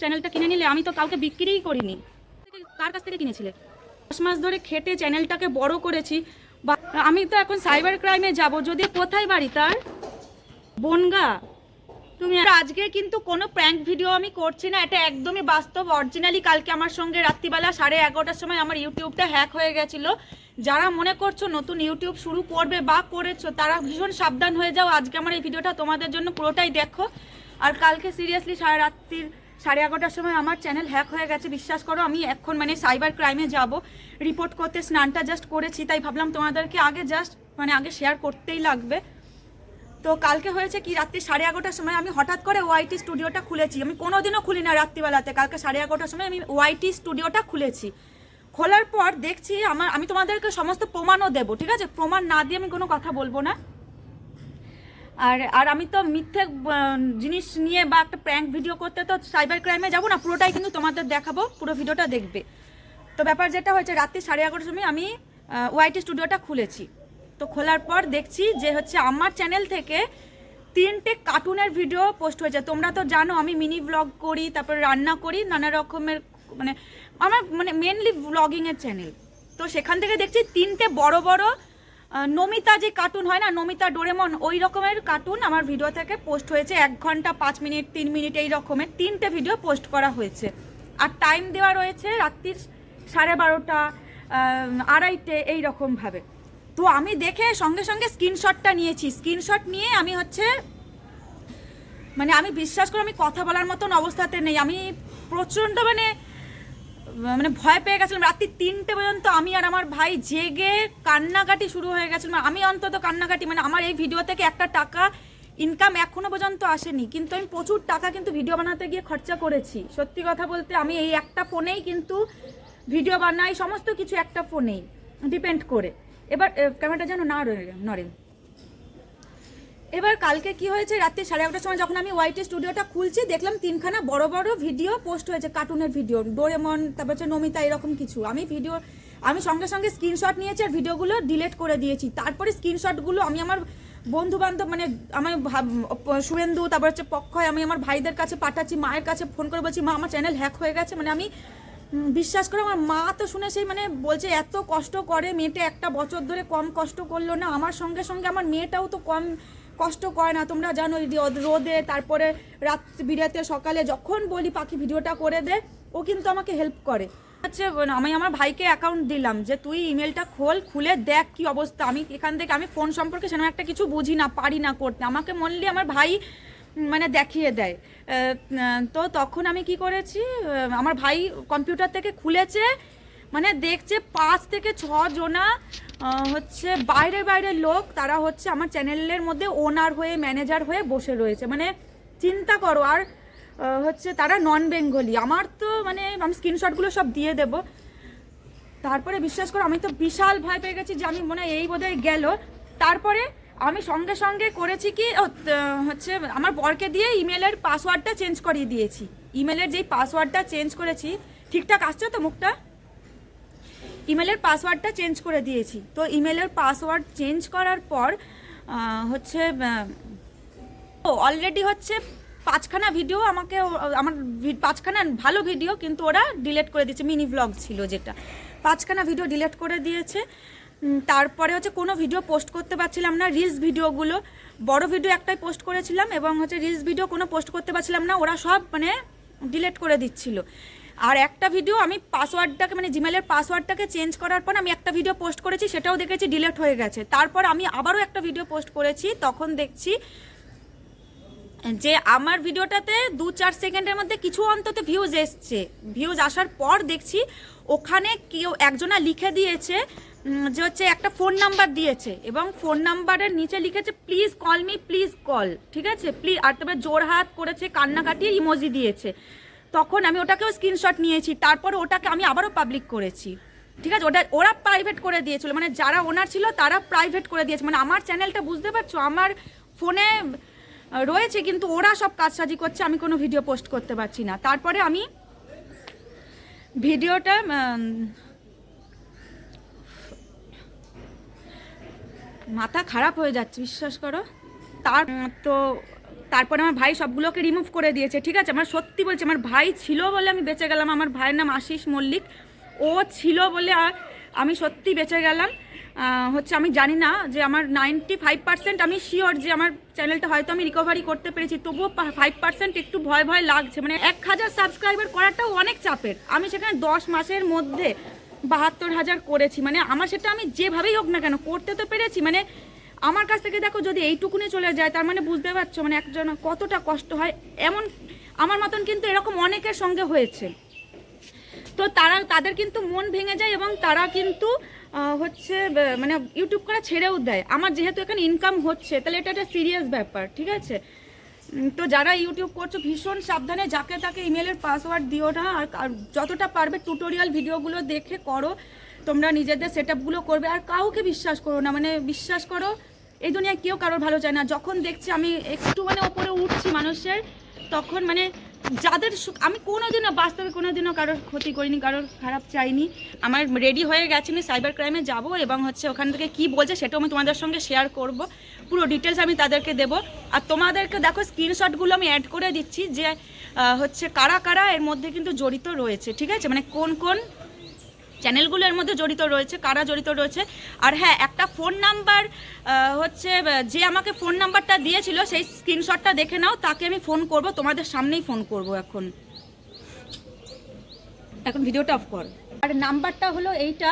চ্যানেলটা কিনে নিলে, আমি তো কাউকে বিক্রিই করিনি। কার কাছ থেকে কিনেছিলে? দশ মাস ধরে খেটে চ্যানেলটাকে বড় করেছি। বা, আমি তো এখন সাইবার ক্রাইমে যাব। যদি কোথায় বাড়ি তার? বনগা। তুমি আজকে কিন্তু কোনো প্র্যাঙ্ক ভিডিও আমি করছি না। এটা একদমই বাস্তব অরিজিনালি কালকে আমার সঙ্গে রাত্রিবেলা সাড়ে এগারোটার সময় আমার ইউটিউবটা হ্যাক হয়ে গেছিল। যারা মনে করছ নতুন ইউটিউব শুরু করবে বা করেছ, তারা ভীষণ সাবধান হয়ে যাও। আজকে আমার এই ভিডিওটা তোমাদের জন্য পুরোটাই দেখো। আর কালকে সিরিয়াসলি সারা রাত্রির সাড়ে এগারোটার সময় আমার চ্যানেল হ্যাক হয়ে গেছে, বিশ্বাস করো, আমি এখন মানে সাইবার ক্রাইমে যাব। রিপোর্ট করতে স্নানটা জাস্ট করেছি, তাই ভাবলাম তোমাদেরকে আগে জাস্ট মানে আগে শেয়ার করতেই লাগবে। তো কালকে হয়েছে কি, রাত্রি সাড়ে এগারোটার সময় আমি হঠাৎ করে ওয়াইটি স্টুডিওটা খুলেছি। আমি কোনোদিনও খুলি না রাত্রিবেলাতে, কালকে সাড়ে এগারোটার সময় আমি ওয়াইটি স্টুডিওটা খুলেছি। খোলার পর দেখছি আমার আমি তোমাদেরকে সমস্ত প্রমাণও দেবো, ঠিক আছে? প্রমাণ না দিয়ে আমি কোনো কথা বলব না। আর আর আমি তো মিথ্যে জিনিস নিয়ে বা একটা প্র্যাঙ্ক ভিডিও করতে তো সাইবার ক্রাইমে যাব না, পুরোটাই কিন্তু তোমাদের দেখাবো, পুরো ভিডিওটা দেখবে। তো ব্যাপার যেটা হয়েছে, রাত্রি সাড়ে এগারোটার সময় আমি ওয়াইটি স্টুডিওটা খুলেছি। তো খোলার পর দেখছি যে হচ্ছে আমার চ্যানেল থেকে তিনটে কার্টুনের ভিডিও পোস্ট হয়েছে। তোমরা তো জানো, আমি মিনি ব্লগ করি, তারপর রান্না করি, নানা রকমের মানে আমার মানে মেনলি ব্লগিংয়ের চ্যানেল তো সেখান থেকে দেখছি তিনটে বড় বড় নমিতা যে কার্টুন হয় না, নমিতা ডোরেমন, ওই রকমের কার্টুন আমার ভিডিও থেকে পোস্ট হয়েছে। এক ঘণ্টা, পাঁচ মিনিট, তিন মিনিট, এই রকমের তিনটে ভিডিও পোস্ট করা হয়েছে। আর টাইম দেওয়া রয়েছে রাত্রির সাড়ে বারোটা আড়াইটে, এই রকমভাবে তো আমি দেখে সঙ্গে সঙ্গে স্ক্রিনশটটা নিয়েছি। স্ক্রিনশট নিয়ে আমি হচ্ছে মানে আমি বিশ্বাস করে আমি কথা বলার মতন অবস্থাতে নেই। আমি প্রচণ্ড মানে মানে ভয় পেয়ে গেছিলাম। রাত্রি তিনটে পর্যন্ত আমি আর আমার ভাই জেগে কান্নাকাটি শুরু হয়ে গেছিল। মানে আমি অন্তত কান্নাকাটি মানে আমার এই ভিডিও থেকে একটা টাকা ইনকাম এখনও পর্যন্ত আসেনি। কিন্তু আমি প্রচুর টাকা কিন্তু ভিডিও বানাতে গিয়ে খরচা করেছি। সত্যি কথা বলতে আমি এই একটা ফোনেই কিন্তু ভিডিও বানাই, সমস্ত কিছু একটা ফোনেই ডিপেন্ড করে। এবার ক্যামেরাটা যেন না নড়ে। এবার কালকে কি হয়েছে? রাত্রি সাড়ে এগারোটার সময় যখন আমি ওয়াইটি স্টুডিওটা খুলছি, দেখলাম তিনখানা বড় বড় ভিডিও পোস্ট হয়েছে কার্টুনের ভিডিও ডোরেমন তারপর হচ্ছে নমিতা এরকম কিছু। আমি ভিডিও আমি সঙ্গে সঙ্গে স্ক্রিনশট নিয়েছি আর ভিডিওগুলো ডিলিট করে দিয়েছি। তারপরে স্ক্রিনশটগুলো আমি আমার বন্ধু বান্ধব মানে আমার শুভেন্দু তারপর হচ্ছে পক্ষয়, আমি আমার ভাইদের কাছে পাঠাচ্ছি, মায়ের কাছে ফোন করে বলছি, মা, আমার চ্যানেল হ্যাক হয়ে গেছে। মানে আমি বিশ্বাস করে আমার মা তো শুনে সেই মানে বলছে, এত কষ্ট করে মেয়েটা একটা বছর ধরে কম কষ্ট করল না। আমার সঙ্গে সঙ্গে আমার মেয়েটাও তো কম কষ্ট করে না। তোমরা জানো রোদে তারপরে রাত বিরাতে সকালে যখন বলি পাখি ভিডিওটা করে দে, ও কিন্তু আমাকে হেল্প করে। হচ্ছে, আমি আমার ভাইকে অ্যাকাউন্ট দিলাম যে, তুই ইমেলটা খোল, খুলে দেখ কি অবস্থা। আমি এখান থেকে, আমি ফোন সম্পর্কে সেরকম একটা কিছু বুঝি না, পারি না করতে। আমাকে মনলি আমার ভাই মানে দেখিয়ে দেয়। তো তখন আমি কি করেছি আমার ভাই কম্পিউটার থেকে খুলেছে মানে দেখছে পাঁচ থেকে ছ হচ্ছে বাইরে বাইরের লোক, তারা হচ্ছে আমার চ্যানেলের মধ্যে ওনার হয়ে, ম্যানেজার হয়ে বসে রয়েছে। মানে চিন্তা করো, আর হচ্ছে তারা নন বেঙ্গলি আমার তো মানে আমি স্ক্রিনশটগুলো সব দিয়ে দেবো। তারপরে বিশ্বাস করো, আমি তো বিশাল ভয় পেয়ে গেছি যে আমি মনে হয় এই বোধহয় গেল। তারপরে আমি সঙ্গে সঙ্গে করেছি কি হচ্ছে আমার বরকে দিয়ে ইমেলের পাসওয়ার্ডটা চেঞ্জ করিয়ে দিয়েছি। ইমেলের যেই পাসওয়ার্ডটা চেঞ্জ করেছি, ঠিকঠাক আসছে তো মুখটা? ইমেলের পাসওয়ার্ডটা চেঞ্জ করে দিয়েছি। তো ইমেলের পাসওয়ার্ড চেঞ্জ করার পর হচ্ছে ও অলরেডি হচ্ছে পাঁচখানা ভিডিও আমাকে, আমার পাঁচখানা ভালো ভিডিও কিন্তু ওরা ডিলেট করে দিয়েছে মিনি ব্লগ ছিল যেটা। পাঁচখানা ভিডিও ডিলেট করে দিয়েছে। তারপরে হচ্ছে কোনো ভিডিও পোস্ট করতে পারছিলাম না রিলস ভিডিওগুলো বড় ভিডিও একটাই পোস্ট করেছিলাম এবং হচ্ছে রিলস ভিডিও কোনো পোস্ট করতে পারছিলাম না, ওরা সব মানে ডিলেট করে দিচ্ছিল। আর একটা ভিডিও আমি পাসওয়ার্ডটাকে মানে জিমেলের পাসওয়ার্ডটাকে চেঞ্জ করার পর আমি একটা ভিডিও পোস্ট করেছি, সেটাও দেখেছি ডিলেট হয়ে গেছে। তারপর আমি আবারও একটা ভিডিও পোস্ট করেছি, তখন দেখছি যে আমার ভিডিওটাতে দু চার সেকেন্ডের মধ্যে কিছু অন্তত ভিউজ এসছে। ভিউজ আসার পর দেখছি ওখানে কেউ একজনা লিখে দিয়েছে যে হচ্ছে একটা ফোন নাম্বার দিয়েছে এবং ফোন নাম্বারের নিচে লিখেছে please call me please call ঠিক আছে? প্লিজ আর তারপরে জোর হাত করেছে, কান্নাকাটি ইমোজি দিয়েছে। তখন আমি ওটাকেও স্ক্রিনশট নিয়েছি, তারপর ওটাকে আমি আবারও পাবলিক করেছি। ঠিক আছে? ওটা ওরা প্রাইভেট করে দিয়েছিল মানে যারা ওনার ছিল তারা প্রাইভেট করে দিয়েছে। মানে আমার চ্যানেলটা বুঝতে পারছ? আমার ফোনে রয়েছে, কিন্তু ওরা সব কাজসাজি করছে, আমি কোনো ভিডিও পোস্ট করতে পারছি না। তারপরে আমি ভিডিওটা মাথা খারাপ হয়ে যাচ্ছে, বিশ্বাস করো। তার তো তারপরে আমার ভাই সবগুলোকে রিমুভ করে দিয়েছে, ঠিক আছে? আমার সত্যি বলছি, আমার ভাই ছিল বলে আমি বেঁচে গেলাম, আমার ভাইয়ের নাম আশিস মল্লিক। ও ছিল বলে আমি সত্যি বেঁচে গেলাম। হচ্ছে আমি জানি না যে আমার নাইনটি ফাইভ পার্সেন্ট আমি শিওর যে আমার চ্যানেলটা হয়তো আমি রিকভারি করতে পেরেছি, তবুও ফাইভ পার্সেন্ট একটু ভয় ভয় লাগছে। মানে এক হাজার সাবস্ক্রাইবার করাটাও অনেক চাপের। আমি সেখানে দশ মাসের মধ্যে বাহাত্তর হাজার করেছি। মানে আমার সেটা আমি যেভাবেই হোক না কেন, করতে তো পেরেছি। মানে আমার কাছ থেকে দেখো যদি এইটুকুনে চলে যায়, তার মানে বুঝতে পারছ মানে একজন কতটা কষ্ট হয়। এমন, আমার মতন কিন্তু এরকম অনেকের সঙ্গে হয়েছে। তো তারা, তাদের কিন্তু মন ভেঙে যায় এবং তারা কিন্তু হচ্ছে মানে ইউটিউব করা ছেড়েও দেয়। আমার যেহেতু এখানে ইনকাম হচ্ছে, তাহলে এটা একটা সিরিয়াস ব্যাপার, ঠিক আছে? তো যারা ইউটিউব করছ, ভীষণ সাবধানে যাকে তাকে ইমেলের পাসওয়ার্ড দিও না, আর যতটা পারবে টুটোরিয়াল ভিডিওগুলো দেখে করো। তোমরা নিজেদের সেট করবে, আর কাউকে বিশ্বাস করো না মানে বিশ্বাস করো এই দুনিয়ায় কেউ কারোর ভালো চায় না। যখন দেখছি আমি একটু মানে ওপরে উঠছি মানুষের, তখন মানে যাদের আমি কোনোদিনও, বাস্তবে কোনোদিনও কারোর ক্ষতি করিনি, কারোর খারাপ চাইনি। আমার রেডি হয়ে গেছে, আমি সাইবার ক্রাইমে যাব এবং হচ্ছে ওখান থেকে কি বলছে সেটাও আমি তোমাদের সঙ্গে শেয়ার করব। পুরো ডিটেলস আমি তাদেরকে দেব। আর তোমাদেরকে দেখো স্ক্রিনশটগুলো আমি অ্যাড করে দিচ্ছি যে হচ্ছে কারা কারা এর মধ্যে কিন্তু জড়িত রয়েছে, ঠিক আছে? মানে কোন কোন চ্যানেলগুলো এর মধ্যে জড়িত রয়েছে, কারা জড়িত রয়েছে। আর হ্যাঁ একটা ফোন নাম্বার হচ্ছে, যে আমাকে ফোন নাম্বারটা দিয়েছিল, সেই স্ক্রিনশটটা দেখে নাও, তাকে আমি ফোন করব, তোমাদের সামনেই ফোন করব এখন। এখন ভিডিওটা অফ কর। আর নাম্বারটা হলো এইটা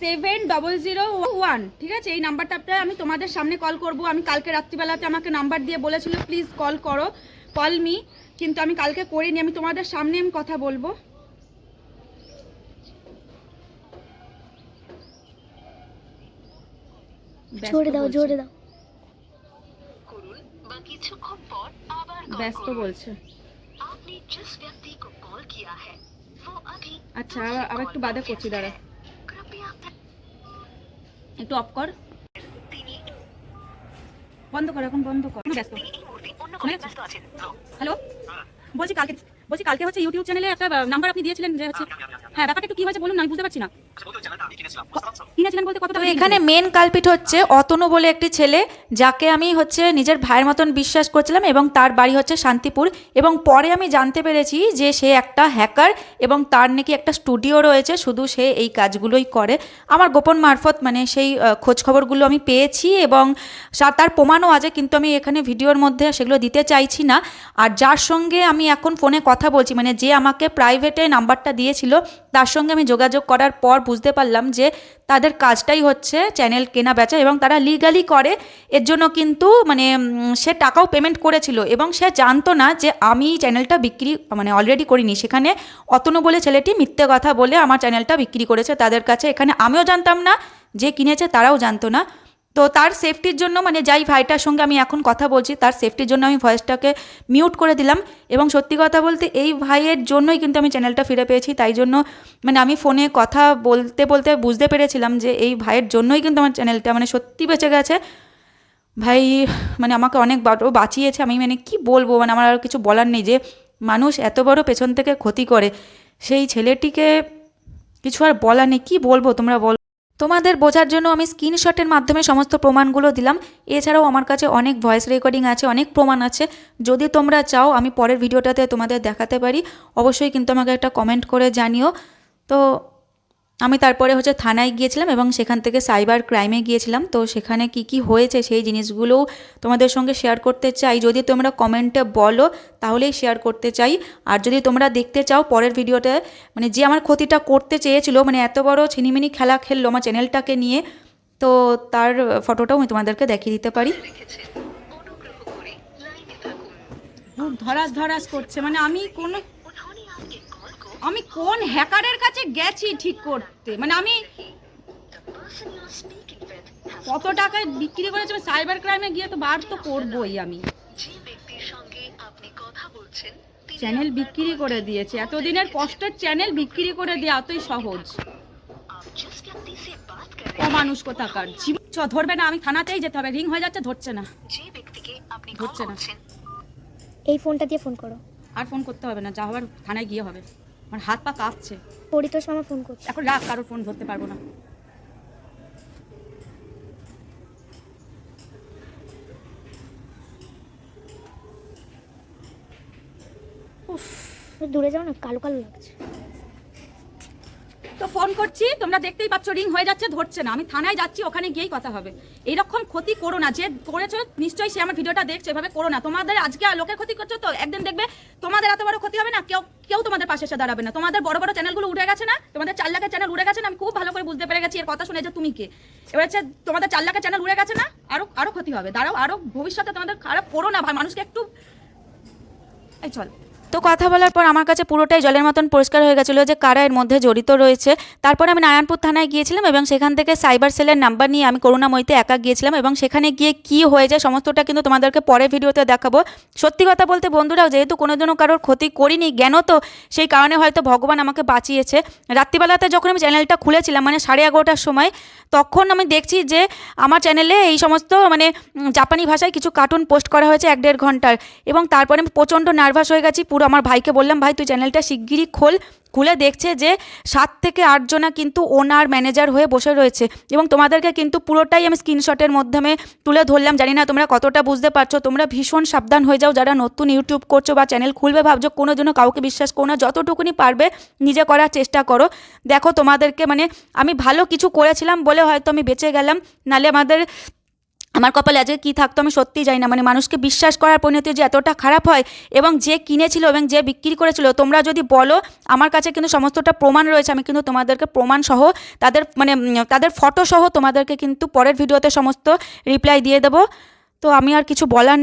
সেভেন ডবল জিরো ওয়ান, ঠিক আছে? এই নাম্বারটাতে আমি তোমাদের সামনে কল করব। আমি কালকে রাত্রিবেলাতে আমাকে নাম্বার দিয়ে বলেছিল, প্লিজ কল করো, কল মি। কিন্তু আমি কালকে করিনি, আমি তোমাদের সামনে আমি কথা বলব। জোরে দাও বলছে। জোরে দাও করুন বা কিছুক্ষণ পর আবার কল ব্যস্ত করুন। বলছে आपने जिस व्यक्ति को कॉल किया है वो अभी আচ্ছা दूसरे আবার- আবার कॉल একটু पर বাদে व्यस्त করছি দাঁড়া है। कृपया একটু অফ কর তিনি বন্ধ কর এখন বন্ধ কর আমি ব্যস্ত তিনি এই মুহূর্তে অন্য শুনে কলে ব্যস্ত আছেন হ্যালো বলছি কালকে বলছি কালকে হচ্ছে ইউটিউব চ্যানেলে একটা নাম্বার আপনি দিয়েছিলেন যে হচ্ছে হ্যাঁ ব্যাপারটা একটু কি হয়েছে বলুন না আমি বুঝতে পারছি না কিনেছিলেন বলতে কতটা তো এখানে মেন কালপিট হচ্ছে অতনু বলে একটি ছেলে যাকে আমি হচ্ছে নিজের ভাইয়ের মতন বিশ্বাস করছিলাম এবং তার বাড়ি হচ্ছে শান্তিপুর এবং পরে আমি জানতে পেরেছি যে সে একটা হ্যাকার এবং তার নাকি একটা স্টুডিও রয়েছে শুধু সে এই কাজগুলোই করে। আমার গোপন মারফত মানে সেই আহ, খোঁজ আমি পেয়েছি এবং তার প্রমাণও আছে কিন্তু আমি এখানে ভিডিওর মধ্যে সেগুলো দিতে চাইছি না। আর যার সঙ্গে আমি এখন ফোনে কথা বলছি মানে যে আমাকে প্রাইভেটে নাম্বারটা দিয়েছিল তার সঙ্গে আমি যোগাযোগ করার পর বুঝতে পারলাম যে তাদের কাজটাই হচ্ছে চ্যানেল কেনা বেচা এবং তারা লিগালি করে। এর জন্য কিন্তু মানে সে টাকাও পেমেন্ট করেছিল এবং সে জানতো না যে আমি চ্যানেলটা বিক্রি মানে অলরেডি করিনি। সেখানে অতনু বলে, ছেলেটি মিথ্যে কথা বলে আমার চ্যানেলটা বিক্রি করেছে তাদের কাছে। এখানে আমিও জানতাম না, যে কিনেছে তারাও জানতো না। তো তার সেফটির জন্য মানে যাই ভাইটার সঙ্গে আমি এখন কথা বলছি, তার সেফটির জন্য আমি ভয়েসটাকে মিউট করে দিলাম। এবং সত্যি কথা বলতে এই ভাইয়ের জন্যই কিন্তু আমি চ্যানেলটা ফিরে পেয়েছি। তাই জন্য মানে আমি ফোনে কথা বলতে বলতে বুঝতে পেরেছিলাম যে এই ভাইয়ের জন্যই কিন্তু আমার চ্যানেলটা মানে সত্যি বেঁচে গেছে। ভাই মানে আমাকে অনেক বড় বাঁচিয়েছে। আমি মানে কি বলব? মানে আমার আর কিছু বলার নেই যে মানুষ এত বড় পেছন থেকে ক্ষতি করে। সেই ছেলেটিকে কিছু আর বলার নেই। কী বলব তোমরা বল? তোমাদের বোঝার জন্য আমি স্ক্রিনশটের মাধ্যমে সমস্ত প্রমাণগুলো দিলাম। এছাড়াও আমার কাছে অনেক ভয়েস রেকর্ডিং আছে, অনেক প্রমাণ আছে। যদি তোমরা চাও, আমি পরের ভিডিওটাতে তোমাদের দেখাতে পারি। অবশ্যই কিন্তু আমাকে একটা কমেন্ট করে জানিও। তো আমি তারপরে হচ্ছে থানায় গিয়েছিলাম এবং সেখান থেকে সাইবার ক্রাইমে গিয়েছিলাম। তো সেখানে কি কি হয়েছে সেই জিনিসগুলোও তোমাদের সঙ্গে শেয়ার করতে চাই। যদি তোমরা কমেন্টে বলো, তাহলেই শেয়ার করতে চাই। আর যদি তোমরা দেখতে চাও পরের ভিডিওতে মানে যে আমার ক্ষতিটা করতে চেয়েছিল মানে এত বড় ছিনিমিনি খেলা খেললো আমার চ্যানেলটাকে নিয়ে, তো তার ফটোটাও আমি তোমাদেরকে দেখিয়ে দিতে পারি। ধরাস ধরাস করছে। মানে আমি কোন আমি কোন হ্যাকারের কাছে গেছি ঠিক করতে? মানে আমি কত টাকায় বিক্রি করেছি? আমি সাইবার ক্রাইমে গিয়ে তো বার তো করবই আমি। চ্যানেল বিক্রি করে দিয়েছে। এতদিনের কষ্টের চ্যানেল বিক্রি করে দেওয়া এতই সহজ। ও মানুষ কোথাকার? ধরবে না আমি থানাতেই যেতে হবে। রিং হয়ে যাচ্ছে ধরছে না। ধরছে না। এই ফোনটা দিয়ে ফোন করো। আর ফোন করতে হবে না যা হবার থানায় গিয়ে হবে। আমার হাত পা কাঁপছে। পরিতোষ মামা ফোন করছে। এখন রাখ কারোর ফোন ধরতে পারব না। উফ। দূরে যাও না কালো কালো লাগছে। তো ফোন করছি তোমরা দেখতেই পাচ্ছ রিং হয়ে যাচ্ছে ধরছে না। আমি থানায় যাচ্ছি ওখানে গিয়েই কথা হবে। এরকম ক্ষতি করো না যে করেছ নিশ্চয়ই সে আমার ভিডিওটা দেখছে এভাবে করো না। তোমাদের আজকে লোকের ক্ষতি করছ তো একদিন দেখবে তোমাদের এত বড় ক্ষতি হবে না? কেউ কেউ তোমাদের পাশে এসে দাঁড়াবে না। তোমাদের বড় বড় চ্যানেলগুলো উঠে গেছে না? তোমাদের চার লাখের চ্যানেল উড়ে গেছে না? আমি খুব ভালো করে বুঝতে পেরে গেছি এর কথা শুনে যে তুমি কে। এবার হচ্ছে তোমাদের চার লাখের চ্যানেল উড়ে গেছে না? আরও আরও ক্ষতি হবে। দাঁড়াও, আরও ভবিষ্যতে তোমাদের খারাপ করো না ভাই। মানুষকে একটু এই চল। তো কথা বলার পর আমার কাছে পুরোটাই জলের মতন পরিষ্কার হয়ে গেছিল যে কারা এর মধ্যে জড়িত রয়েছে। তারপর আমি নারায়ণপুর থানায় গিয়েছিলাম এবং সেখান থেকে সাইবার সেলের নাম্বার নিয়ে আমি করুণাময়ীতে একা গিয়েছিলাম এবং সেখানে গিয়ে কি হয়ে যায় সমস্তটা কিন্তু তোমাদেরকে পরে ভিডিওতে দেখাবো। সত্যি কথা বলতে বন্ধুরাও, যেহেতু কোনোদিনও কারোর ক্ষতি করিনি, জ্ঞানও তো, সেই কারণে হয়তো ভগবান আমাকে বাঁচিয়েছে। রাত্রিবেলাতে যখন আমি চ্যানেলটা খুলেছিলাম মানে সাড়ে এগারোটার সময়, তখন আমি দেখছি যে আমার চ্যানেলে এই সমস্ত মানে জাপানি ভাষায় কিছু কার্টুন পোস্ট করা হয়েছে এক দেড় ঘণ্টার এবং তারপরে আমি প্রচণ্ড নার্ভাস হয়ে গেছি, পুরো আমার ভাইকে বললাম, ভাই, তুই চ্যানেলটা শিগগিরই খোল। খুলে দেখছে যে সাত থেকে আটজনা কিন্তু ওনার ম্যানেজার হয়ে বসে রয়েছে এবং তোমাদেরকে কিন্তু পুরোটাই আমি স্ক্রিনশটের মাধ্যমে তুলে ধরলাম। জানি না তোমরা কতটা বুঝতে পারছ, তোমরা ভীষণ সাবধান হয়ে যাও। যারা নতুন ইউটিউব করছ বা চ্যানেল খুলবে, ভাবছ কোনো জন্য কাউকে বিশ্বাস করো না, যতটুকুনি পারবে নিজে করার চেষ্টা করো। দেখো তোমাদেরকে মানে আমি ভালো কিছু করেছিলাম বলে হয়তো আমি বেঁচে গেলাম, নালে আমাদের আমার কপালে আজকে কী থাকতো আমি সত্যি জানি না। মানে মানুষকে বিশ্বাস করার পরিণতি যে এতটা খারাপ হয় এবং যে কিনেছিল এবং যে বিক্রি করেছিল, তোমরা যদি বলো, আমার কাছে কিন্তু সমস্তটা প্রমাণ রয়েছে। আমি কিন্তু তোমাদেরকে প্রমাণ সহ তাদের মানে তাদের ফটো সহ তোমাদেরকে কিন্তু পরের ভিডিওতে সমস্ত রিপ্লাই দিয়ে দেবো। তো আমি আর কিছু বলার নেই।